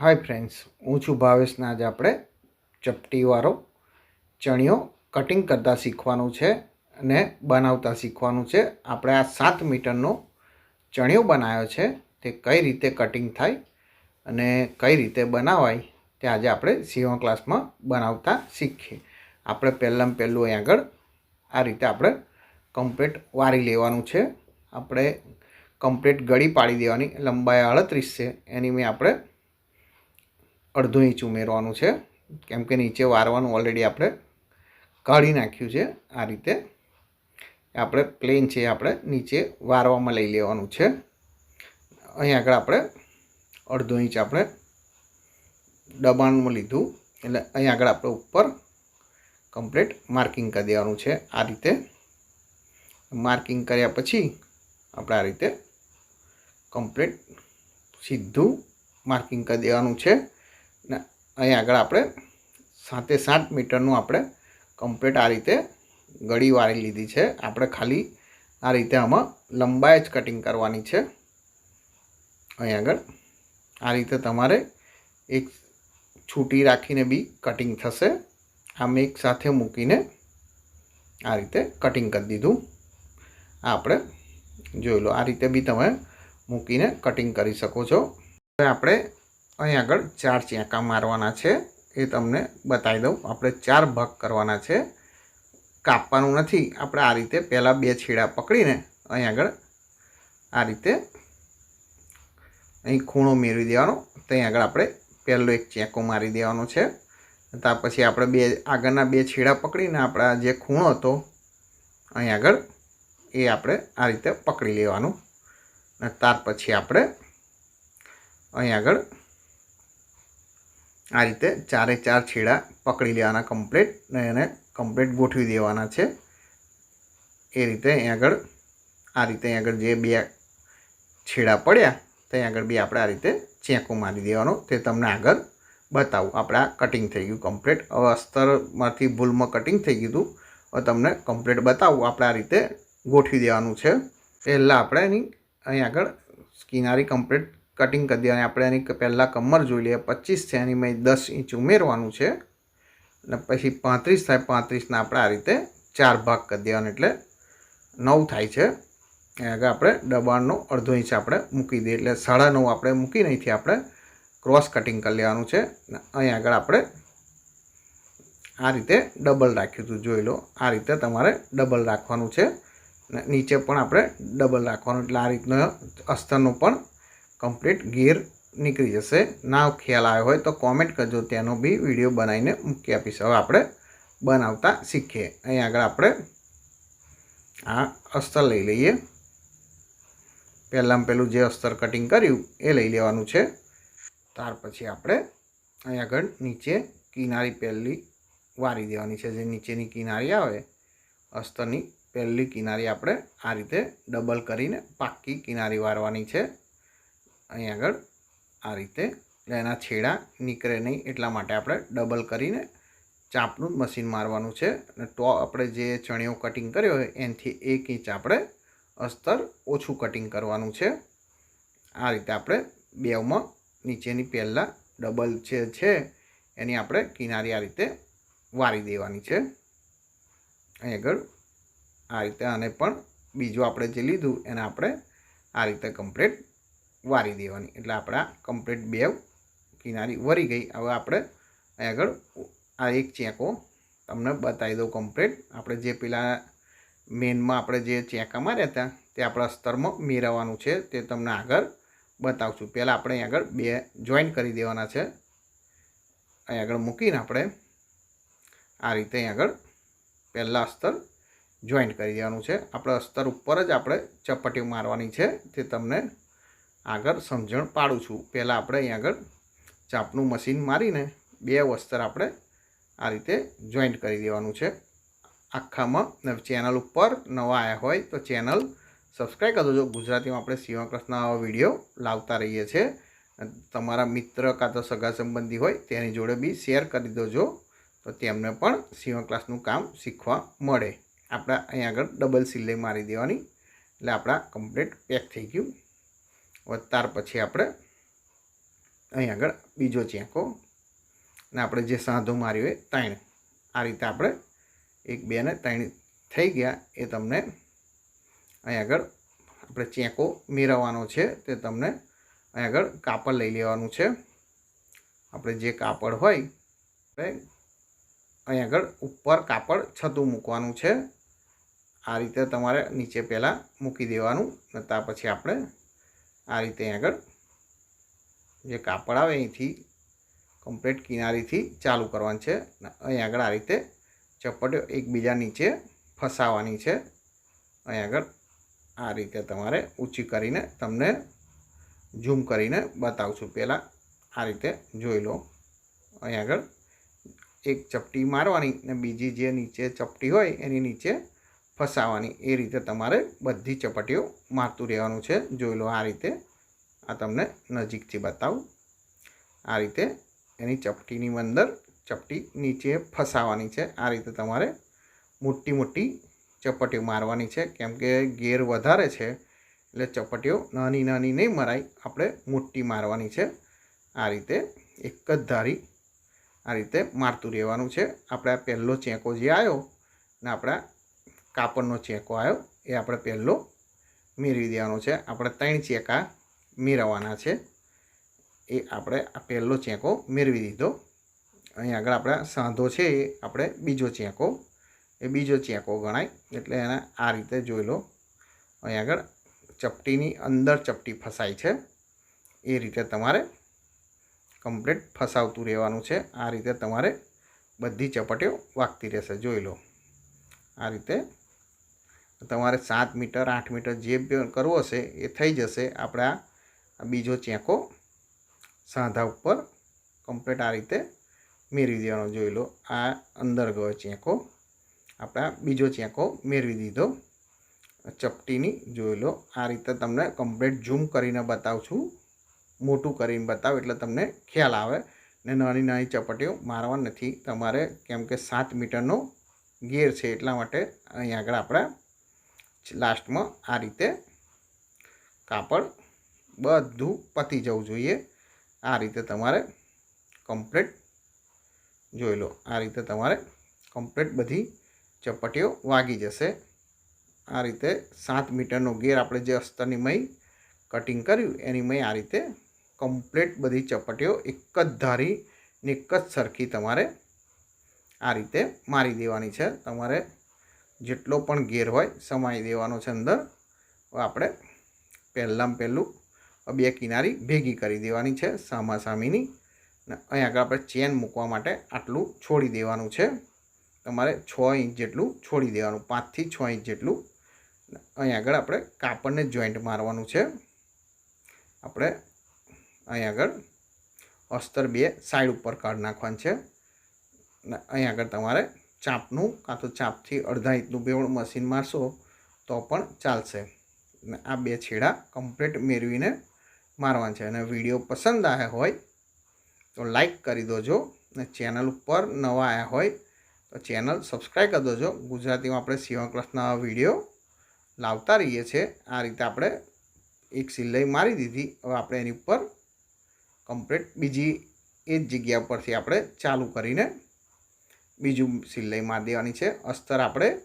Hi friends હું છું ભાવેશના આજે આપણે ચપટીવાળો ચણિયો કટિંગ કરતાં શીખવાનું છે અને બનાવતા શીખવાનું છે. આપણે આ સાત મીટરનો ચણિયો બનાવ્યો છે. તે કઈ રીતે કટિંગ થાય અને કઈ રીતે બનાવાય તે આજે આપણે સીવણ ક્લાસમાં બનાવતા શીખીએ. આપણે પહેલાં પહેલું અહીં આગળ આ રીતે આપણે કમ્પ્લીટ વારી લેવાનું છે. આપણે કમ્પ્લીટ ગળી પાડી દેવાની, લંબાઈ અડત્રીસ છે. એની મેં આપણે અડધો ઇંચ ઉમેરવાનું છે. કેમ કે નીચે વારવાનું ઓલરેડી આપણે કાઢી નાખ્યું છે. આ રીતે આપણે પ્લેન છે આપણે નીચે વારવામાં લઈ લેવાનું છે. અહીં આગળ આપણે અડધો ઇંચ આપણે દબાણમાં લીધું. એટલે અહીં આગળ આપણે ઉપર કમ્પ્લીટ માર્કિંગ કરી દેવાનું છે. આ રીતે માર્કિંગ કર્યા પછી આપણે આ રીતે કમ્પ્લીટ સીધું માર્કિંગ કરી દેવાનું છે. અહીં આગળ આપણે સાતે સાત મીટરનું આપણે કમ્પ્લીટ આ રીતે ગળી વાળી લીધી છે. આપણે ખાલી આ રીતે આમાં લંબાઈ જ કટિંગ કરવાની છે. અહીં આગળ આ રીતે તમારે એક છૂટી રાખીને બી કટિંગ થશે. આમ એક સાથે મૂકીને આ રીતે કટિંગ કરી દીધું. આપણે જોઈ લો, આ રીતે બી તમે મૂકીને કટિંગ કરી શકો છો. આપણે અહીં આગળ ચાર ચેંકા મારવાના છે. એ તમને બતાવી દઉં. આપણે ચાર ભાગ કરવાના છે. કાપવાનું નથી. આપણે આ રીતે પહેલાં બે છેડા પકડીને અહીં આગળ આ રીતે અહીં ખૂણો મેળવી દેવાનો. ત્યાં આગળ આપણે પહેલો એક ચેકો મારી દેવાનો છે. ત્યાર પછી આપણે બે આગળના બે છેડા પકડીને આપણા જે ખૂણો હતો, અહીં આગળ એ આપણે આ રીતે પકડી લેવાનું. અને ત્યાર પછી આપણે અહીં આગળ આ રીતે ચારે ચાર છેડા પકડી લેવાના કમ્પ્લેટ અને એને કમ્પ્લેટ ગોઠવી દેવાના છે. એ રીતે અહીં આગળ, આ રીતે અહીં આગળ જે બે છેડા પડ્યા, ત્યાં આગળ બી આપણે આ રીતે ચેકો મારી દેવાનો. તે તમને આગળ બતાવું. આપણે કટિંગ થઈ ગયું કમ્પ્લેટ હવે અસ્તરમાંથી ભૂલમાં કટિંગ થઈ ગયું હતું. હવે તમને કમ્પ્લેટ બતાવું. આપણે આ રીતે ગોઠવી દેવાનું છે. પહેલાં આપણે એની, અહીં આગળ કિનારી કમ્પ્લીટ કટિંગ કરી દેવાની આપણે એની પહેલાં કમર જોઈ લઈએ. પચીસ છે, એની મેં દસ ઇંચ ઉમેરવાનું છે. અને પછી પાંત્રીસ થાય, પાંત્રીસના આપણે આ રીતે ચાર ભાગ કરી દેવાના એટલે નવ થાય છે. અહીં આગળ આપણે દબાણનો અડધો ઇંચ આપણે મૂકી દઈએ. એટલે સાડા નવ આપણે મૂકી નહીંથી આપણે ક્રોસ કટિંગ કરી લેવાનું છે. અહીં આગળ આપણે આ રીતે ડબલ રાખ્યું હતું. જોઈ લો, આ રીતે તમારે ડબલ રાખવાનું છે. નીચે પણ આપણે ડબલ રાખવાનું. એટલે આ રીતનો અસ્તરનો પણ કમ્પ્લીટ ગીર નીકળી જશે. ના ખ્યાલ આવ્યો હોય તો કોમેન્ટ કરજો, તેનો બી વીડિયો બનાવીને મૂકી આપીશ. હવે આપણે બનાવતા શીખીએ. અહીં આગળ આપણે આ અસ્તર લઈ લઈએ. પહેલાં પહેલું જે અસ્તર કટિંગ કર્યું, એ લઈ લેવાનું છે. ત્યાર પછી આપણે અહીં આગળ નીચે કિનારી પહેલી વારી દેવાની છે. જે નીચેની કિનારી આવે, અસ્તરની પહેલી કિનારી આપણે આ રીતે ડબલ કરીને પાક્કી કિનારી વારવાની છે. અહીં આગળ આ રીતે એટલે એના છેડા નીકળે નહીં એટલા માટે આપણે ડબલ કરીને ચાપનું મશીન મારવાનું છે અને તો આપણે જે ચણિયો કટિંગ કર્યો હોય એનાથી એક ઇંચ આપણે અસ્તર ઓછું કટિંગ કરવાનું છે. આ રીતે આપણે બેવમાં નીચેની પહેલાં ડબલ છે છે એની આપણે કિનારી આ રીતે વારી દેવાની છે. અહીં આગળ આ રીતે આને પણ બીજું આપણે જે લીધું એને આપણે આ રીતે કમ્પ્લીટ વારી દેવાની. એટલે આપણા કમ્પ્લીટ બેવ કિનારી વરી ગઈ. હવે આપણે આગળ આ એક ચેકો તમને બતાવી દઉં કમ્પ્લીટ આપણે જે પેલા મેનમાં આપણે જે ચેકા માર્યા હતા, તે આપણા સ્તરમાં મેળવવાનું છે, તે તમને આગળ બતાવશું. પહેલાં આપણે આગળ બે જોઈન કરી દેવાના છે. અહીં આગળ મૂકીને આપણે આ રીતે અહીં આગળ પહેલાં અસ્તર જોઈન્ટ કરી દેવાનું છે. આપણે અસ્તર ઉપર જ આપણે ચપટીઓ મારવાની છે, તે તમને આગળ સમજણ પાડું છું. પહેલાં આપણે અહીં આગળ ચાપનું મશીન મારીને બે વસ્તર આપણે આ રીતે જોઈન્ટ કરી દેવાનું છે. આખામાં ચેનલ ઉપર નવા આવ્યા હોય તો ચેનલ સબસ્ક્રાઈબ કરી ગુજરાતીમાં આપણે ક્લાસના આવા વીડિયો લાવતા રહીએ છીએ. તમારા મિત્ર કાં તો સગા સંબંધી હોય તેની જોડે બી શેર કરી દેજો તો તેમને પણ સિંહ ક્લાસનું કામ શીખવા મળે. આપણે અહીં આગળ ડબલ સિલાઈ મારી દેવાની. એટલે આપણા કમ્પ્લીટ પેક થઈ ગયું. ત્યાર પછી આપણે અહીં આગળ બીજો ચેકો. ને આપણે જે સાંધો માર્યો એ ત્રણ. આ રીતે આપણે એક, બે ને ત્રણ થઈ ગયા એ તમને અહીં આગળ આપણે ચેકો મેળવવાનો છે તે તમને અહીં આગળ કાપડ લઈ લેવાનું છે. આપણે જે કાપડ હોય આપણે અહીં આગળ ઉપર કાપડ છતું મૂકવાનું છે. આ રીતે તમારે નીચે પહેલાં મૂકી દેવાનું ને ત્યાર પછી આપણે આ રીતે આગળ જે કાપડ આવે અહીંથી કમ્પ્લીટ કિનારીથી ચાલુ કરવાનું છે. અહીં આગળ આ રીતે ચપટીઓ એકબીજા નીચે ફસાવાની છે. અહીં આગળ આ રીતે તમારે ઊંચી કરીને તમને ઝૂમ કરીને બતાવું છું પહેલાં આ રીતે જોઈ લો. અહીં આગળ એક ચપટી મારવાની ને બીજી જે નીચે ચપટી હોય એની નીચે ફસાવાની. એ રીતે તમારે બધી ચપટીઓ મારતું રહેવાનું છે. જોઈ લો આ રીતે. આ તમને નજીકથી બતાવું. આ રીતે એની ચપટીની અંદર ચપટી નીચે ફસાવાની છે. આ રીતે તમારે મોટી મોટી ચપટીઓ મારવાની છે. કેમ કે ગેર વધારે છે. એટલે ચપટીઓ નાની નાની નહીં મરાય. આપણે મોટી મારવાની છે. આ રીતે એક જ ધારી આ રીતે મારતું રહેવાનું છે. આપણે આ પહેલો ચેકો જે આવ્યો ને આપણા કાપડનો ચેકો આવ્યો. એ આપણે પહેલો મેળવી દેવાનો છે. આપણે ત્રણ ચેકા મેળવવાના છે. એ આપણે આ પહેલો ચેકો મેળવી દીધો. અહીં આગળ આપણા સાંધો છે એ આપણે બીજો ચેકો. એ બીજો ચેકો ગણાય. એટલે એને આ રીતે જોઈ લો. અહીં આગળ ચપટીની અંદર ચપટી ફસાય છે. એ રીતે તમારે કમ્પ્લીટ ફસાવતું રહેવાનું છે. આ રીતે તમારે બધી ચપટીઓ વાગતી રહેશે. જોઈ લો. આ રીતે તમારે સાત મીટર, આઠ મીટર જે કરવો હશે એ થઈ જશે. આપણે બીજો ચેકો સાંધા ઉપર કમ્પ્લીટ આ રીતે મેળવી દેવાનો. જોઈ લો, આ અંદર ગયો ચેકો. આપણા બીજો ચેકો મેળવી દીધો. ચપટીની, જોઈ લો, આ રીતે તમને કમ્પ્લીટ ઝૂમ કરીને બતાવું છું. મોટું કરીને બતાવું, એટલે તમને ખ્યાલ આવે. ને નાની નાની ચપટીઓ મારવા નથી. તમારે કેમ કે સાત મીટરનો ગેર છે એટલા માટે અહીં આગળ આપણે લાસ્ટમાં આ રીતે કાપડ બધું પતી જવું જોઈએ. આ રીતે તમારે કમ્પ્લીટ જોઈ લો. આ રીતે તમારે કમ્પ્લીટ બધી ચપટીઓ વાગી જશે. આ રીતે સાત મીટરનો ગેર આપણે જે અસ્તરની મય કટિંગ કર્યું, એની મય આ રીતે કમ્પ્લીટ બધી ચપટીઓ એક જ ધારી ને એક જ સરખી તમારે આ રીતે મારી દેવાની છે. તમારે જેટલો પણ ગેર હોય, સમાઈ દેવાનો છે અંદર. આપણે પહેલાં પહેલું બે કિનારી ભેગી કરી દેવાની છે સામા સામીની ને અહીં આગળ આપણે ચેન મૂકવા માટે આટલું છોડી દેવાનું છે. તમારે છ ઇંચ જેટલું છોડી દેવાનું, પાંચથી છ ઇંચ જેટલું. અહીં આગળ આપણે કાપડને જોઈન્ટ મારવાનું છે. આપણે અહીં આગળ અસ્તર બે સાઈડ ઉપર કાઢ નાખવાનું છે. ને અહીં આગળ તમારે ચાંપનું કાં તો ચાપથી અડધા ઇંચનું બેવડ મશીન મારશો, તો પણ ચાલશે. ને આ બે છેડા કમ્પ્લીટ મેળવીને મારવાના છે. અને વીડિયો પસંદ આવ્યા હોય, તો લાઈક કરી દોજો. ને ચેનલ ઉપર નવા આવ્યા હોય, તો ચેનલ સબસ્ક્રાઈબ કરી દોજો. ગુજરાતીમાં આપણે સીવણ ક્લાસના વીડિયો લાવતા રહીએ છીએ. આ રીતે આપણે એક સિલાઈ મારી દીધી. હવે આપણે એની ઉપર કમ્પ્લીટ બીજી એ જ જગ્યા પરથી આપણે ચાલુ કરીને બીજું સિલાઈ મારી દેવાની છે. અસ્તર આપણે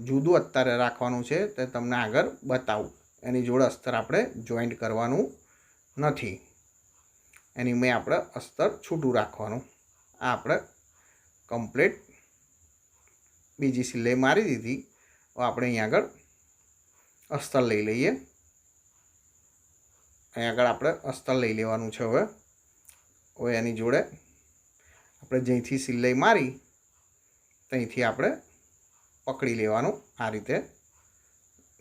જુદું અત્યારે રાખવાનું છે. તે તમને આગળ બતાવું. એની જોડે અસ્તર આપણે જોઈન્ટ કરવાનું નથી. એની મેં આપણે અસ્તર છૂટું રાખવાનું. આ આપણે કમ્પ્લીટ બીજી સિલાઈ મારી દીધી. આપણે અહીં આગળ અસ્તર લઈ લઈએ. અહીં આગળ આપણે અસ્તર લઈ લેવાનું છે હવે. હવે એની જોડે આપણે જ્યાંથી સિલાઈ મારી, ત્યાંથી આપણે પકડી લેવાનું આ રીતે.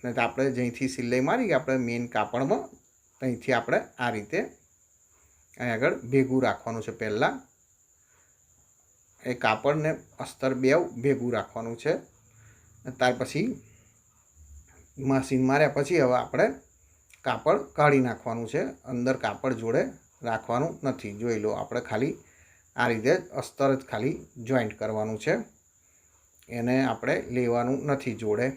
ને તો આપણે જ્યાંથી સિલાઈ મારી, આપણે મેઇન કાપડમાં ત્યાંથી આપણે આ રીતે અહીં આગળ ભેગું રાખવાનું છે પહેલાં. એ કાપડને અસ્તર બે ભેગું રાખવાનું છે. ત્યાર પછી મશીન માર્યા પછી હવે આપણે કાપડ કાઢી નાખવાનું છે. અંદર કાપડ જોડે રાખવાનું નથી. જોઈ લો, આપણે ખાલી આ રીતે અસ્તર જ ખાલી જોઈન્ટ કરવાનું છે. એને આપણે લેવાનું નથી જોડે.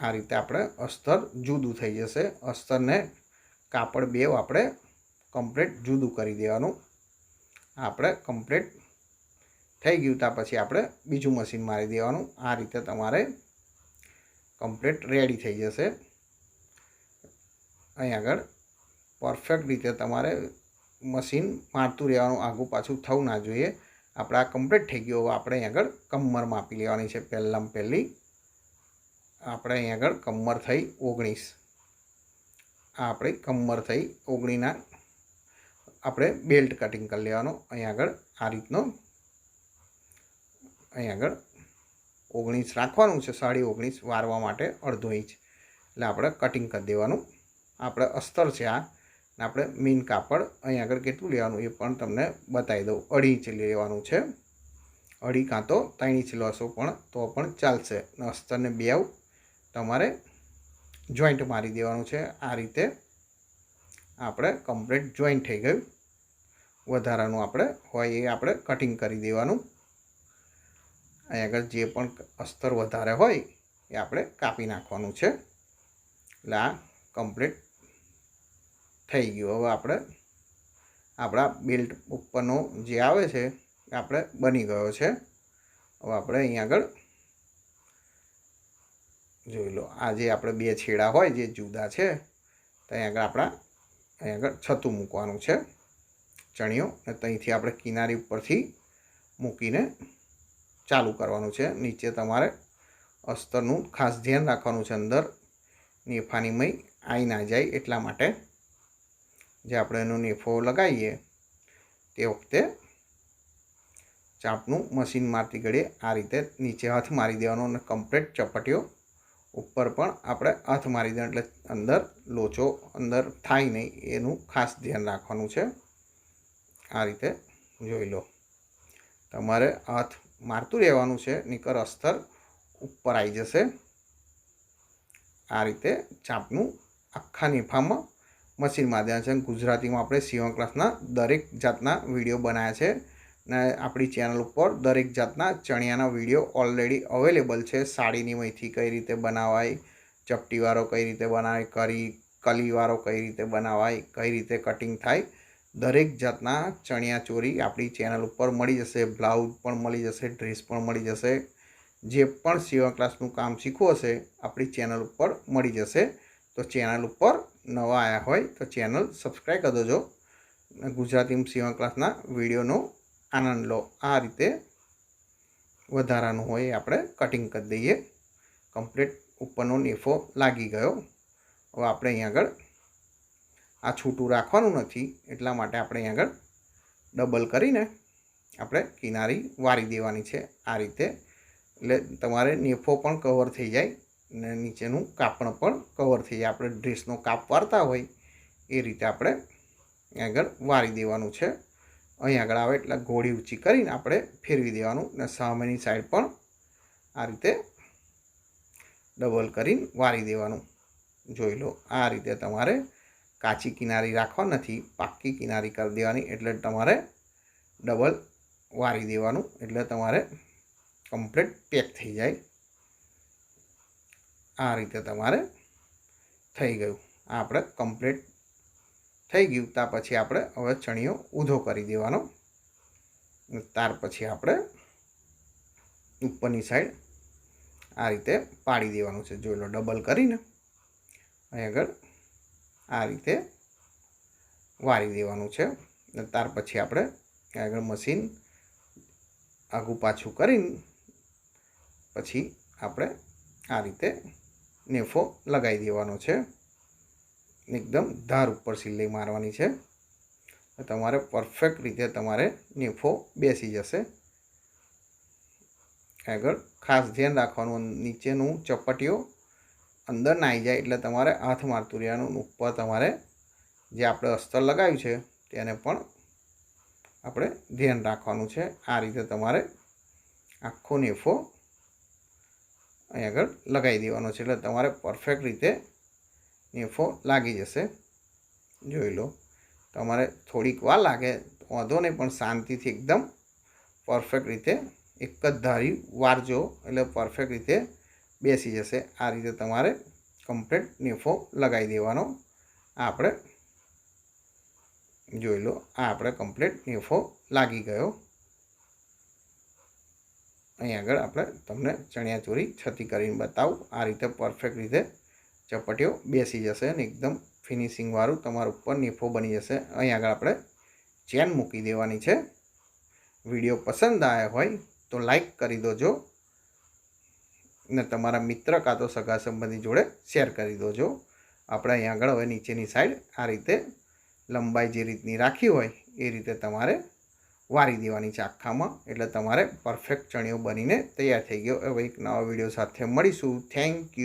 આ રીતે આપણે અસ્તર જુદું થઈ જશે. અસ્તરને કાપડ બેવ આપણે કમ્પ્લીટ જુદું કરી દેવાનું. આપણે કમ્પ્લીટ થઈ ગયું ત્યાં પછી આપણે બીજું મશીન મારી દેવાનું. આ રીતે તમારે કમ્પ્લીટ રેડી થઈ જશે. અહીં આગળ પરફેક્ટ રીતે તમારે મશીન મારતું રહેવાનું આગું પાછું થવું ના જોઈએ. આપણે આ કમ્પ્લીટ થઈ ગયો. હવે આપણે અહીં આગળ કમર માપી લેવાની છે પહેલાં પહેલી. આપણે અહીં આગળ કમર થઈ ઓગણીસ. આ આપણી કમર થઈ ઓગણીના આપણે બેલ્ટ કટિંગ કરી લેવાનો. અહીં આગળ આ રીતનો. અહીં આગળ ઓગણીસ રાખવાનું છે. સાડી ઓગણીસ વારવા માટે અડધો ઇંચ. એટલે આપણે કટિંગ કરી દેવાનું. આપણે અસ્તર છે આ. આપણે મીન કાપડ અહીં આગળ કેટલું લેવાનું એ પણ તમને બતાવી દઉં. અઢી ઇંચ લેવાનું છે. અઢી કાં તો ત્રણ ઇંચ લેશો પણ તો પણ ચાલશે. અસ્તરને બે તમારે જોઈન્ટ મારી દેવાનું છે. આ રીતે આપણે કમ્પ્લીટ જોઈન્ટ થઈ ગયું. વધારાનું આપણે હોય એ આપણે કટિંગ કરી દેવાનું. અહીં આગળ જે પણ અસ્તર વધારે હોય એ આપણે કાપી નાખવાનું છે. એટલે આ કમ્પ્લીટ થઈ ગયું. હવે આપણે આપણા બેલ્ટ ઉપરનો જે આવે છે, એ આપણે બની ગયો છે. હવે આપણે અહીં આગળ જોઈ લો, આ જે આપણે બે છેડા હોય, જે જુદા છે, તો અહીં આગળ આપણા, અહીં આગળ છતું મૂકવાનું છે. ચણિયો અને ત્યાંથી આપણે કિનારી ઉપરથી મૂકીને ચાલુ કરવાનું છે. નીચે તમારે અસ્તરનું ખાસ ધ્યાન રાખવાનું છે અંદર. નેફાની મય આવી ના જાય એટલા માટે જે આપણે એનો નેફો લગાવીએ તે વખતે ચાપનું મશીન મારતી ઘડીએ આ રીતે નીચે હાથ મારી દેવાનો અને કમ્પ્લીટ ચપટીઓ ઉપર પણ આપણે હાથ મારી દેવા એટલે અંદર લોચો અંદર થાય નહીં એનું ખાસ ધ્યાન રાખવાનું છે. આ રીતે જોઈ લો. તમારે હાથ મારતું રહેવાનું છે નીકર અસ્તર ઉપર આવી જશે. આ રીતે ચાપનું આખા નેફામાં મશીન માધ્યમ છે ગુજરાતીમાં આપણે સીવણ ક્લાસના દરેક જાતના વીડિયો બનાવ્યા છે. ને આપણી ચેનલ ઉપર દરેક જાતના ચણિયાના વીડિયો ઓલરેડી અવેલેબલ છે. સાડીની મહીથી કઈ રીતે બનાવાય, ચપટીવાળો કઈ રીતે બનાવાય, કરી, કલીવાળો કઈ રીતે બનાવાય, કઈ રીતે કટિંગ થાય, દરેક જાતના ચણિયા ચોરી આપણી ચેનલ ઉપર મળી જશે. બ્લાઉઝ પણ મળી જશે ડ્રેસ પણ મળી જશે. જે પણ સીવણ ક્લાસનું કામ શીખવું હશે, આપણી ચેનલ ઉપર મળી જશે. તો ચેનલ ઉપર નવા આવ્યા હોય તો ચેનલ સબસ્ક્રાઈબ કરી દેજો. ગુજરાતી સીવણ ક્લાસના વિડીયોનો આનંદ લો. આ રીતે વધારાનું હોય આપણે કટિંગ કરી દઈએ. કમ્પ્લીટ ઉપરનો નેફો લાગી ગયો. હવે આપણે અહીં આગળ આ છૂટું રાખવાનું નથી. એટલા માટે આપણે અહીં આગળ ડબલ કરીને આપણે કિનારી વારી દેવાની છે. આ રીતે. એટલે તમારે નેફો પણ કવર થઈ જાય. ને નીચેનું કાપણ પણ કવર થઈ જાય. આપણે ડ્રેસનો કાપ વારતા હોય એ રીતે આપણે આગળ વારી દેવાનું છે. અહીં આગળ આવે એટલે ઘોડી ઊંચી કરીને આપણે ફેરવી દેવાનું ને સામેની સાઈડ પણ આ રીતે ડબલ કરીને વારી દેવાનું. જોઈ લો, આ રીતે તમારે કાચી કિનારી રાખવા નથી, પાકી કિનારી કરી દેવાની એટલે તમારે ડબલ વારી દેવાનું એટલે તમારે કમ્પ્લીટ પેક થઈ જાય. આ રીતે તમારે થઈ ગયું. આ આપણે કમ્પ્લીટ થઈ ગયું. ત્યાર પછી આપણે હવે ચણિયો ઊંધો કરી દેવાનો. ત્યાર પછી આપણે ઉપરની સાઈડ આ રીતે પાડી દેવાનું છે. જોઈ લો ડબલ કરીને અહીં આગળ આ રીતે વારી દેવાનું છે. અને ત્યાર પછી આપણે આગળ મશીન આગું પાછું કરીને પછી આપણે આ રીતે નેફો લગાવી દેવાનો છે. એકદમ ધાર ઉપર સિલાઈ મારવાની છે. તમારે પરફેક્ટ રીતે તમારે નેફો બેસી જશે. આગળ ખાસ ધ્યાન રાખવાનું, નીચેનું ચપટીઓ અંદર ના જાય એટલે તમારે હાથ મારતું રહેવાનું ઉપર તમારે જે આપણે અસ્તર લગાવ્યું છે તેને પણ આપણે ધ્યાન રાખવાનું છે. આ રીતે તમારે આખો નેફો અહીં આગળ લગાવી દેવાનો છે. એટલે તમારે પરફેક્ટ રીતે નેફો લાગી જશે. જોઈ લો. તમારે થોડીક વાર લાગે. વાંધો નહીં, પણ શાંતિથી એકદમ પરફેક્ટ રીતે એક જ ધારી વારજો એટલે પરફેક્ટ રીતે બેસી જશે. આ રીતે તમારે કમ્પ્લીટ નેફો લગાવી દેવાનો. આપણે જોઈ લો, આ આપણે કમ્પ્લીટ નેફો લાગી ગયો. અહીં આગળ આપણે તમને ચણિયાચોરી છતી કરીને બતાવું. આ રીતે પરફેક્ટ રીતે ચપટીઓ બેસી જશે અને એકદમ ફિનિશિંગવાળું તમારું ઉપર નીફો બની જશે. અહીં આગળ આપણે ચેન મૂકી દેવાની છે. વીડિયો પસંદ આવ્યો હોય તો લાઈક કરી દોજો ને તમારા મિત્ર કાં તો સગા સંબંધી જોડે શેર કરી દોજો. આપણે અહીં આગળ હવે નીચેની સાઈડ આ રીતે લંબાઈ જે રીતની રાખી હોય એ રીતે તમારે વારી દેવાની છે આખામાં. એટલે તમારે પરફેક્ટ ચણિયો બનીને તૈયાર થઈ ગયો. હવે એક નવા વીડિયો સાથે મળીશું. Thank you